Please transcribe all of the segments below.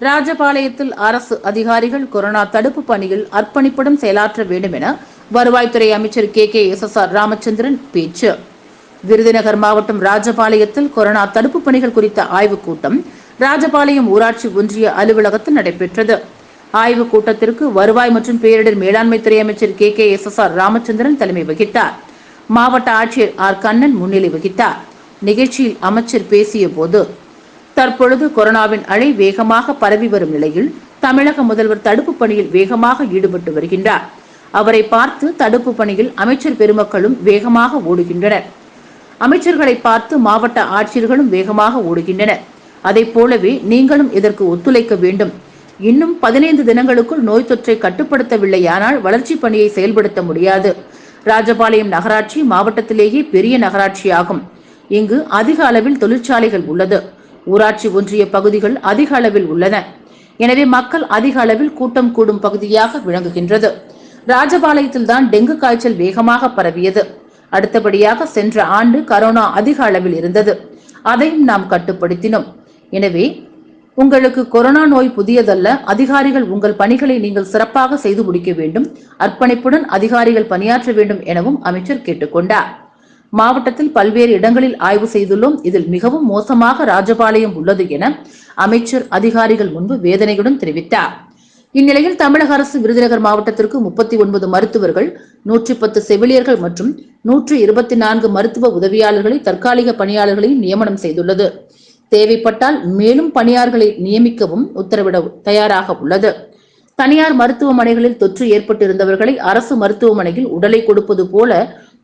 ராஜபாளையத்தில் அரசு அதிகாரிகள் கொரோனா தடுப்பு பணியில் அர்ப்பணிப்புடன் செயலாற்ற வேண்டும் என வருவாய்த்துறை அமைச்சர் K. K. S. S. R. Ramachandran பேச்சு. விருதுநகர் மாவட்டம் ராஜபாளையத்தில் கொரோனா தடுப்பு பணிகள் குறித்த ஆய்வுக் கூட்டம் ராஜபாளையம் ஊராட்சி ஒன்றிய அலுவலகத்தில் நடைபெற்றது. ஆய்வுக் கூட்டத்திற்கு வருவாய் மற்றும் பேரிடர் மேலாண்மைத்துறை அமைச்சர் K. K. S. S. R. Ramachandran தலைமை வகித்தார். மாவட்ட ஆட்சியர் ஆர். கண்ணன் முன்னிலை வகித்தார். நிகழ்ச்சியில் அமைச்சர் பேசிய போது தற்பொழுது கொரோனாவின் அலை வேகமாக பரவி வரும் நிலையில் தமிழக முதல்வர் தடுப்பு பணியில் வேகமாக ஈடுபட்டு வருகின்றார். அவரை பார்த்து தடுப்பு பணியில் அமைச்சர் பெருமக்களும் வேகமாக ஓடுகின்றனர். அமைச்சர்களை பார்த்து மாவட்ட ஆட்சியர்களும் வேகமாக ஓடுகின்றனர். அதைப் போலவே நீங்களும் இதற்கு ஒத்துழைக்க வேண்டும். இன்னும் பதினைந்து தினங்களுக்குள் நோய் தொற்றை கட்டுப்படுத்தவில்லையானால் வளர்ச்சி பணியை செயல்படுத்த முடியாது. ராஜபாளையம் நகராட்சி மாவட்டத்திலேயே பெரிய நகராட்சியாகும். இங்கு அதிக அளவில் தொழிற்சாலைகள் உள்ளது. ஊராட்சி ஒன்றிய பகுதிகள் அதிக அளவில் உள்ளன. எனவே மக்கள் அதிக அளவில் கூட்டம் கூடும் பகுதியாக விளங்குகின்றது. ராஜபாளையத்தில் தான் டெங்கு காய்ச்சல் வேகமாக பரவியது. அடுத்தபடியாக சென்ற ஆண்டு கரோனா அதிக அளவில் இருந்தது. அதையும் நாம் கட்டுப்படுத்தினோம். எனவே உங்களுக்கு கொரோனா நோய் புதியதல்ல. அதிகாரிகள் உங்கள் பணிகளை நீங்கள் சிறப்பாக செய்து முடிக்க வேண்டும். அர்ப்பணிப்புடன் அதிகாரிகள் பணியாற்ற வேண்டும் எனவும் அமைச்சர் கேட்டுக்கொண்டார். மாவட்டத்தில் பல்வேறு இடங்களில் ஆய்வு செய்துள்ளோம். இதில் மிகவும் மோசமாக ராஜபாளையம் உள்ளது என அமைச்சர் அதிகாரிகள் முன்பு வேதனையுடன் தெரிவித்தார். இந்நிலையில் தமிழக அரசு விருதுநகர் மாவட்டத்திற்கு முப்பத்தி ஒன்பது மருத்துவர்கள் நூற்றி பத்து செவிலியர்கள் மற்றும் நூற்று இருபத்தி நான்கு மருத்துவ உதவியாளர்களை தற்காலிக பணியாளர்களையும் நியமனம் செய்துள்ளது. தேவைப்பட்டால் மேலும் பணியாளர்களை நியமிக்கவும் உத்தரவிட தயாராக உள்ளது. தனியார் மருத்துவமனைகளில் தொற்று ஏற்பட்டிருந்தவர்களை அரசு மருத்துவமனையில் உடலை கொடுப்பது போல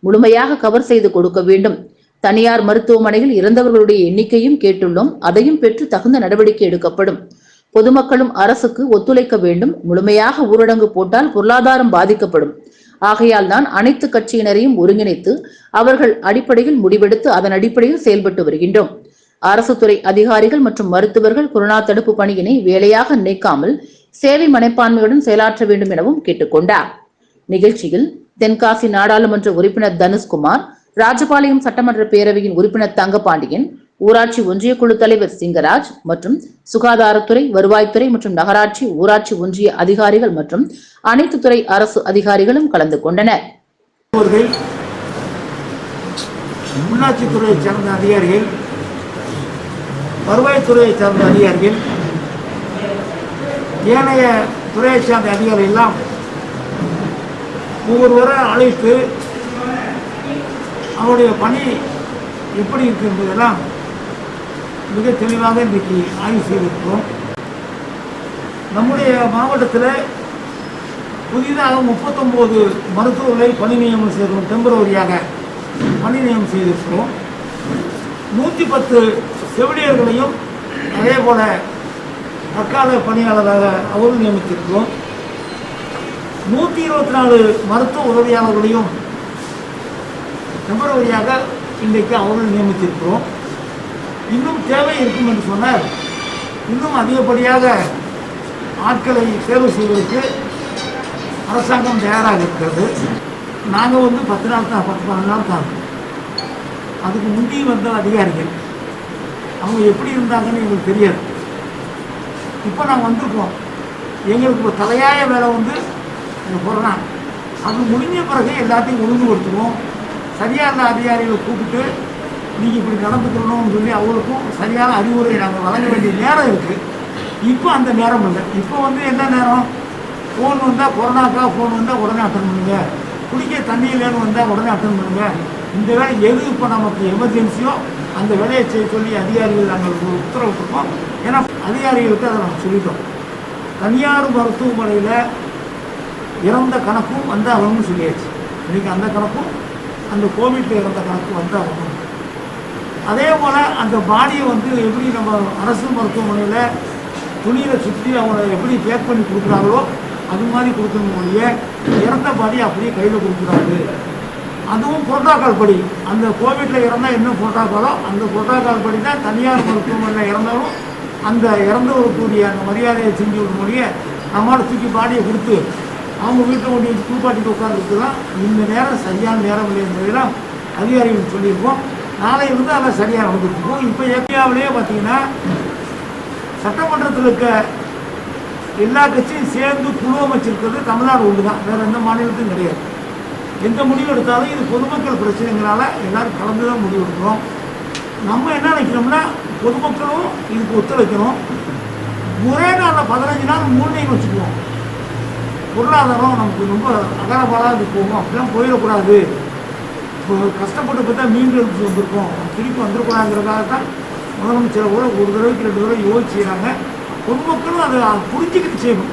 முழுமையாக கவர் செய்து கொடுக்க வேண்டும். தனியார் மருத்துவமனையில் இறந்தவர்களுடைய எண்ணிக்கையும் கேட்டுள்ளோம். அதையும் பெற்று தகுந்த நடவடிக்கை எடுக்கப்படும். பொதுமக்களும் அரசுக்கு ஒத்துழைக்க வேண்டும். முழுமையாக ஊரடங்கு போட்டால் பொருளாதாரம் பாதிக்கப்படும். ஆகையால் தான் அனைத்து கட்சியினரையும் ஒருங்கிணைத்து அவர்கள் அடிப்படையில் முடிவெடுத்து அதன் அடிப்படையில் செயல்பட்டு வருகின்றோம். அரசு துறை அதிகாரிகள் மற்றும் மருத்துவர்கள் கொரோனா தடுப்பு பணியினை வேலையாக நினைக்காமல் சேவை மனப்பான்மையுடன் செயலாற்ற வேண்டும் எனவும் கேட்டுக்கொண்டார். நிகழ்ச்சியில் தென்காசி நாடாளுமன்ற உறுப்பினர் தனுஷ்குமார் ராஜபாளையம் சட்டமன்ற பேரவையின் உறுப்பினர் தங்கபாண்டியன் ஊராட்சி ஒன்றிய குழு தலைவர் சிங்கராஜ் மற்றும் சுகாதாரத்துறை வருவாய்த்துறை மற்றும் நகராட்சி ஊராட்சி ஒன்றிய அதிகாரிகள் மற்றும் அனைத்து துறை அரசு அதிகாரிகளும் கலந்து கொண்டனர். அவர்கள் உள்ளாட்சித்துறையை சார்ந்த அதிகாரிகள் வருவாய்த்துறையை சார்ந்த அதிகாரிகள் ஏனைய துறையை சார்ந்த அதிகாரிகள் எல்லாம் ஒவ்வொருவரை அழைத்து அவருடைய பணி எப்படி இருக்கு என்பதெல்லாம் மிக தெளிவாக இன்றைக்கு ஆய்வு செய்திருக்கிறோம். நம்முடைய மாவட்டத்தில் புதிதாக முப்பத்தொம்போது மருத்துவர்களை பணி நியமனம் செய்திருக்கிறோம். டெம்பரவரியாக பணி நியமனம் செய்திருக்கிறோம். நூற்றி பத்து செவிலியர்களையும் அதே போல தற்கால பணியாளராக அவரும் நியமித்திருக்கிறோம். நூற்றி இருபத்தி நாலு மருத்துவ உதவியாளர்களையும் டெம்பரவரியாக இன்றைக்கு அவர்கள் நியமித்திருக்கிறோம். இன்னும் தேவை இருக்கும் என்று சொன்னால் இன்னும் அதிகப்படியாக ஆட்களை தேர்வு செய்வதற்கு அரசாங்கம் தயாராக இருக்கிறது. நாங்கள் வந்து பத்து நாள் தான் பத்து பன்னெண்டு நாள் தான். அதுக்கு முந்தி வந்த அதிகாரிகள் அவங்க எப்படி இருந்தாங்கன்னு எங்களுக்கு தெரியாது. இப்போ நாங்கள் வந்திருக்கோம். எங்களுக்கு இப்போ தலையாய வேலை வந்து இந்த கொரோனா அது முடிஞ்ச பிறகு எல்லாத்தையும் ஒழுங்குபடுத்துவோம் சரியான அதிகாரிகளை கூப்பிட்டு நீங்கள் இப்படி நடந்துக்கணும்னு சொல்லி அவங்களுக்கும் சரியான அறிவுரை நாங்கள் வழங்க வேண்டிய நேரம் இருக்குது இப்போ அந்த நேரம் இல்லை. இப்போ வந்து என்ன நேரம்? ஃபோன் வந்தால் கொரோனாக்கா ஃபோன் வந்தால் உடனே அட்டன் பண்ணுங்கள் குடிக்க தண்ணி இல்லைன்னு வந்தால் உடனே அட்டன் பண்ணுங்கள் இந்த வேலை எது இப்போ நமக்கு எமர்ஜென்சியோ அந்த வேலையை செய்ய சொல்லி அதிகாரிகள் நாங்கள் ஒரு உத்தரவிட்டிருக்கோம். ஏன்னா அதிகாரிகளுக்கு அதை நாங்கள் சொல்லிட்டோம். தனியார் மருத்துவமனையில் இறந்த கணக்கும் வந்தாகணும்னு சொல்லியாச்சு. இன்னைக்கு அந்த கணக்கும் அந்த கோவிட்டில் இறந்த கணக்கு வந்தாகணும் அதே போல் அந்த பாடியை வந்து எப்படி நம்ம அரசு மருத்துவமனையில் துணியில் சுற்றி அவங்கள எப்படி பேக் பண்ணி கொடுக்குறாங்களோ அது மாதிரி கொடுக்கணும் ஒழிய இறந்த பாடி அப்படியே கையில் கொடுக்குறாரு அதுவும் புரோட்டோக்கால் படி. அந்த கோவிட்டில் இறந்தால் என்ன புரோட்டோக்காலோ அந்த புரோட்டோக்கால் படி தான் தனியார் மருத்துவமனையில் இறந்தாலும் அந்த இறந்தவருக்குரிய அந்த மரியாதையை செஞ்சு விட முடிய நம்மளால் தூக்கி பாடியை கொடுத்து அவங்க வீட்டில் கொண்டு வந்து குளிப்பாட்டிட்டு உட்காந்துருக்கு தான் இந்த நேரம் சரியான நேரம் இல்லை அதிகாரிகள் சொல்லியிருக்கோம். நாளையிலிருந்து அதை சரியாக நடந்துருக்கோம் இப்போ ஏரியாவிலேயே பார்த்தீங்கன்னா சட்டமன்றத்தில் இருக்க எல்லா கட்சியும் சேர்ந்து குழு அமைச்சிருக்கிறது தமிழ்நாடு ஒன்று தான் வேறு எந்த மாநிலத்தையும் கிடையாது. எந்த முடிவு எடுத்தாலும் இது பொதுமக்கள் பிரச்சனைங்களால எல்லாரும் கலந்து தான் முடிவு எடுக்கிறோம். நம்ம என்ன நினைக்கிறோம்னா பொதுமக்களும் இதுக்கு ஒத்துழைக்கணும். ஒரே நாளில் பதினஞ்சு நாள் மூணையும் வச்சுக்குவோம். பொருளாதாரம் நமக்கு ரொம்ப அகரபாலாக போகும். அப்படிலாம் போயிடக்கூடாது. இப்போ கஷ்டப்பட்டு பார்த்தா மீண்டும் வந்திருக்கோம். திருப்பி வந்துடக்கூடாதுங்கிறதுக்காக தான் முதலமைச்சரை கூட ஒரு தடவைக்கு ரெண்டு தடவை யோசிச்சுக்கிறாங்க பொதுமக்களும் அதை புரிஞ்சுக்கிட்டு செய்யணும்.